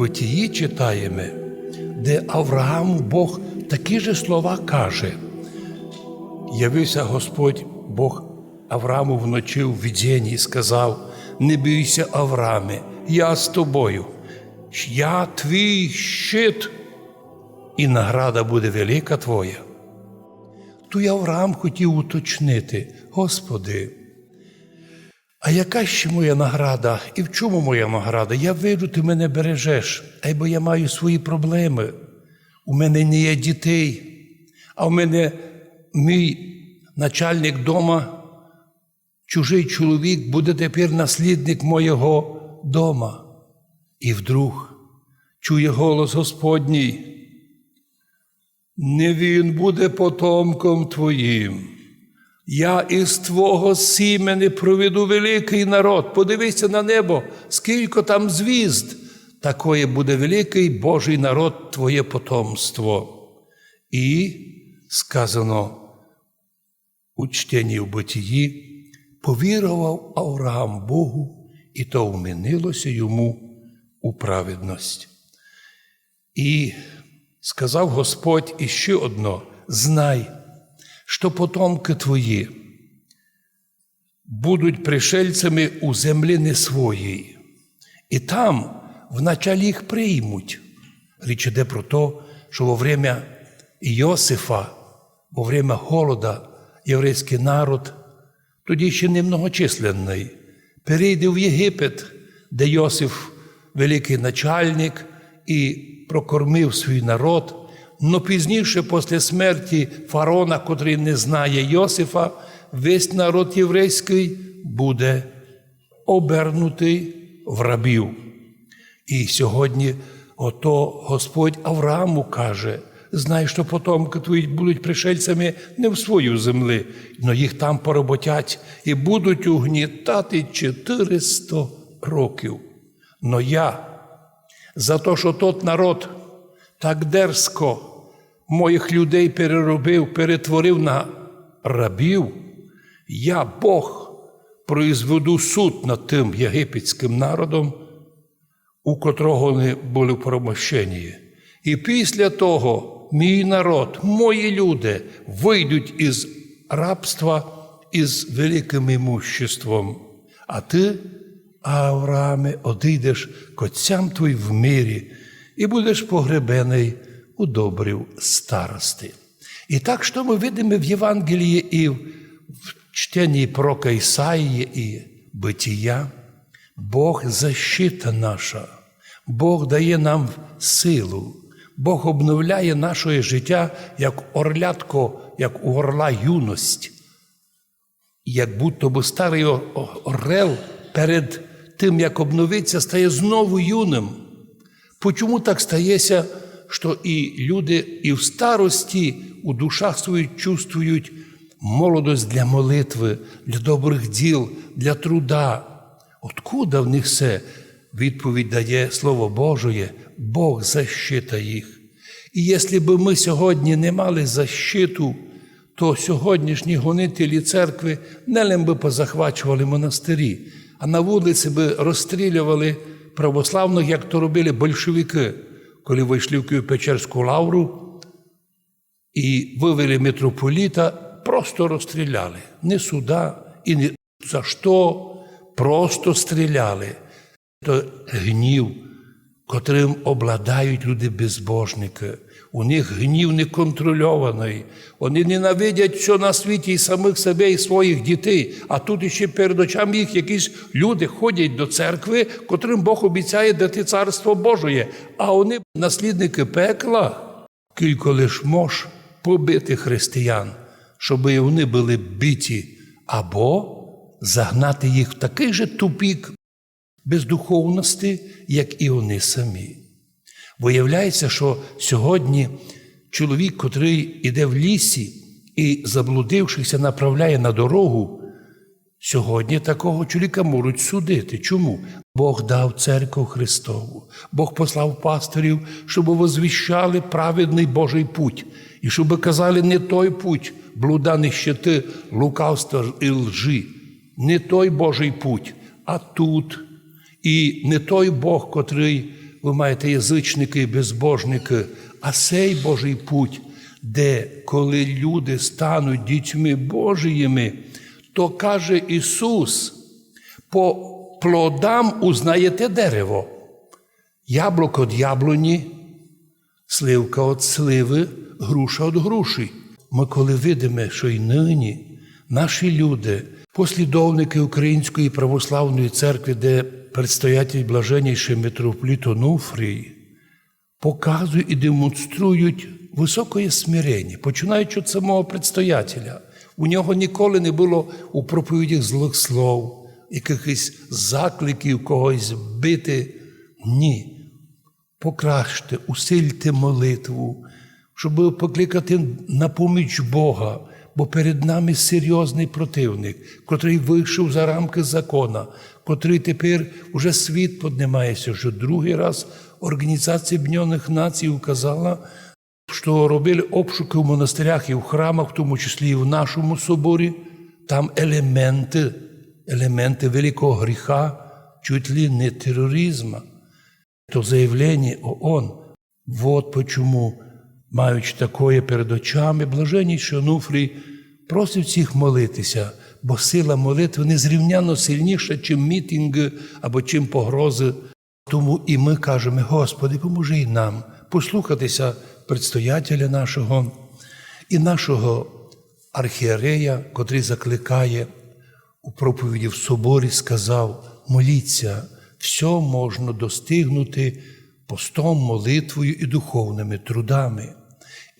битії читаємо, де Аврааму Бог такі ж слова каже. Явився Господь Бог Аврааму вночі в видінні і сказав: Не бійся, Аврааме, я з тобою, я твій щит, і награда буде велика твоя. Тут Авраам хотів уточнити, Господи, а яка ще моя награда? І в чому моя награда? Я вийду, ти мене бережеш, ай бо я маю свої проблеми. У мене не є дітей, а в мене мій начальник дома, чужий чоловік, буде тепер наслідник моєго дома. І вдруг чує голос Господній. Не він буде потомком твоїм. Я із твого сімени проведу великий народ. Подивися на небо, скільки там звізд, такое буде великий Божий народ, твоє потомство. І сказано у чтенні в битії, повірував Авраам Богу, і то вмінилося йому у праведність. І сказав Господь іще одно: знай, що потомки твої будуть пришельцями у землі не своїй, і там вначалі їх приймуть. Річ іде про те, що во время Йосифа, во время голода, єврейський народ, тоді ще не многочисленний, перейде в Єгипет, де Йосиф великий начальник і прокормив свій народ. Но пізніше, після смерті фараона, котрий не знає Йосифа, весь народ єврейський буде обернутий в рабів. І сьогодні ото Господь Аврааму каже: знай, що потомки твої будуть пришельцями не в свою землю, але їх там пороботять і будуть угнітати 400 років. Но я за те, що тот народ так дерзко моїх людей переробив, перетворив на рабів, я, Бог, произведу суд над тим єгипетським народом, у котрого вони були промощені. І після того мій народ, мої люди вийдуть із рабства із великим імуществом. А ти, Аврааме, одійдеш к отцям твоїм в мирі і будеш погребений у добрів старости. І так, що ми видимо в Євангелії і в чтенні пророка Ісаїї і битія, Бог защита наша, Бог дає нам силу, Бог обновляє наше життя як орлятко, як у орла юність. Як будто би старий орел перед тим, як обновиться, стає знову юним. Почому так стається, що і люди і в старості у душах своїх чувствують молодость для молитви, для добрих діл, для труда? Откуда в них все? Відповідь дає Слово Божє, Бог защита їх. І якщо б ми сьогодні не мали защиту, то сьогоднішні гонителі церкви не лим би позахвачували монастирі, а на вулиці би розстрілювали православних, як то робили большевики, коли вийшли в Києво-Печерську лавру і вивели митрополіта, просто розстріляли. Не суда і не за що, просто стріляли. То гнів, котрим обладають люди безбожники. У них гнів неконтрольований. Вони ненавидять все на світі і самих себе, і своїх дітей. А тут іще перед очами їх якісь люди ходять до церкви, котрим Бог обіцяє дати царство Божє. А вони наслідники пекла, кілько лиш мож побити християн, щоб і вони були биті, або загнати їх в такий же тупік бездуховності, як і вони самі. Виявляється, що сьогодні чоловік, котрий іде в лісі і, заблудившися, направляє на дорогу, сьогодні такого чоловіка можуть судити. Чому? Бог дав церкву Христову, Бог послав пастирів, щоб возвіщали праведний Божий путь, і щоб казали не той путь, блуда нищети, лукавства і лжи, не той Божий путь, а тут. І не той Бог, котрий ви маєте язичники безбожники, а цей Божий путь, де коли люди стануть дітьми Божіїми, то каже Ісус, по плодам узнаєте дерево. Яблуко від яблуні, сливка від сливи, груша від груші. Ми коли видимо, що й нині наші люди, послідовники Української православної церкви, де предстоятель блаженніший митрополит Онуфрій, показують і демонструють високое смирення, починаючи від самого предстоятеля. У нього ніколи не було у проповідях злих слов, якихось закликів когось бити. Ні. Покращте, усильте молитву, щоб покликати на поміч Бога, бо перед нами серйозний противник, котрий вийшов за рамки закона, котрий тепер уже світ піднімається, що другий раз Організація Об'єднаних Націй указала, що робили обшуки в монастирях і в храмах, в тому числі і в нашому соборі, там елементи, елементи великого гріха, чуть ли не тероризму. То заявление ООН, вот почему, маючи такое перед очами, блаженніший Онуфрій просив всіх молитися, бо сила молитви незрівняно сильніша, чим мітинги або чим погрози. Тому і ми кажемо, Господи, поможи й нам послухатися предстоятеля нашого і нашого архієрея, котрий закликає у проповіді в соборі, сказав: моліться, все можна достигнути постом, молитвою і духовними трудами.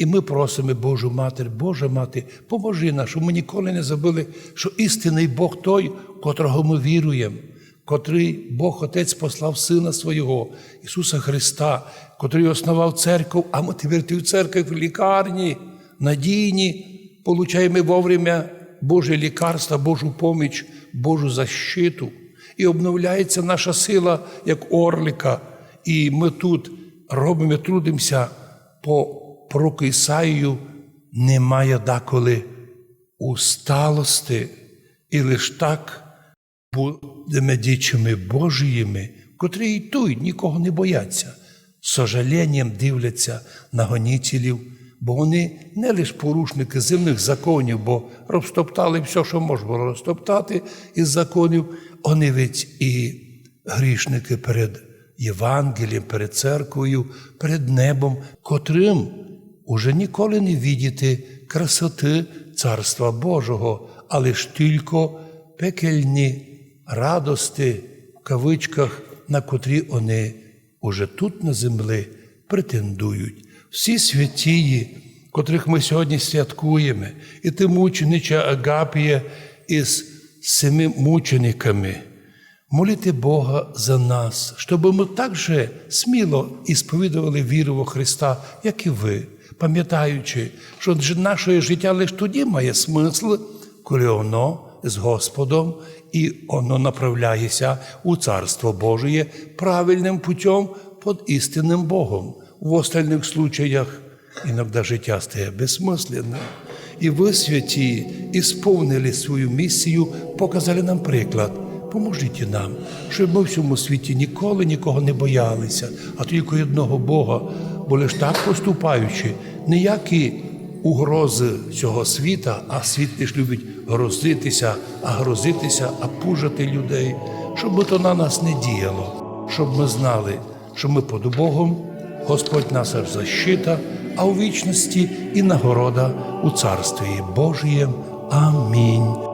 І ми просимо Божу Матір, Божа Мати, поможи нам, щоб ми ніколи не забули, що істинний Бог той, котрого ми віруємо, котрий Бог Отець послав Сина Свого, Ісуса Христа, котрий основав церкву, а ми тепер в церкві в лікарні, надійні, получаємо вовремя Боже лікарство, Божу поміч, Божу защиту. І обновляється наша сила, як орлика. І ми тут робимо, трудимося по пророку Ісаїю, немає деколи усталости, і лиш так будемо дічими Божіїми, котрі і тут нікого не бояться, з сожаленням дивляться на гонітелів, бо вони не лише порушники земних законів, бо розтоптали все, що можна розтоптати із законів, вони ведь і грішники перед Євангелієм, перед церквою, перед небом, котрим уже ніколи не видіти красоти Царства Божого, але ж тільки пекельні радости в кавичках, на котрі вони уже тут на землі претендують. Всі святії, котрих ми сьогодні святкуємо, і ти мученича Агапія із семи мучениками. Моліти Бога за нас, щоб ми так же сміло ісповідували віру во Христа, як і ви, пам'ятаючи, що наше життя лише тоді має смисл, коли воно з Господом і воно направляється у Царство Божє правильним путем під істинним Богом. В остальних случаях іноді життя стає безсмисленним. І ви, святі, ісповнили свою місію, показали нам приклад. Поможіть нам, щоб ми в цьому світі ніколи нікого не боялися, а тільки одного Бога, бо лиш так поступаючи, ніякі угрози цього світа, а світ лиш любить грозитися, а грозитися, а пужати людей, щоб то на нас не діяло, щоб ми знали, що ми під Богом, Господь наша защита, а у вічності і нагорода у Царстві Божієм. Амінь.